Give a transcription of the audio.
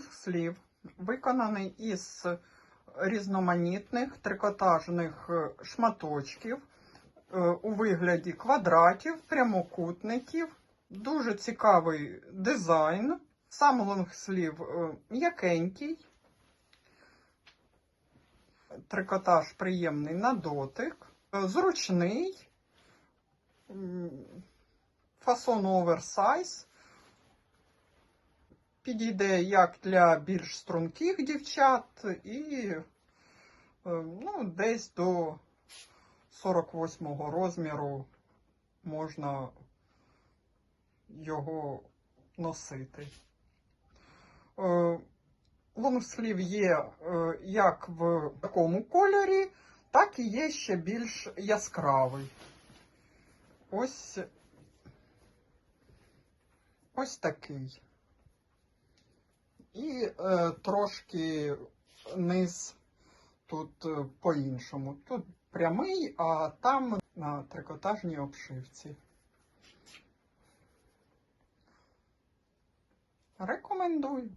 Слів виконаний із різноманітних трикотажних е, шматочків е, у вигляді квадратів, прямокутників. Дуже цікавий дизайн. Сам лонгслів е, м'якенький. Трикотаж приємний на дотик, зручний, фасон оверсайз. Підійде як для більш струнких дівчат і е, ну, десь до 48 розміру можна його носити. Е, Лонгслів є е, як в такому кольорі, так і є ще більш яскравий. Ось, ось такий. І е, трошки низ тут е, по-іншому. Тут прямий, а там на трикотажній обшивці. Рекомендую.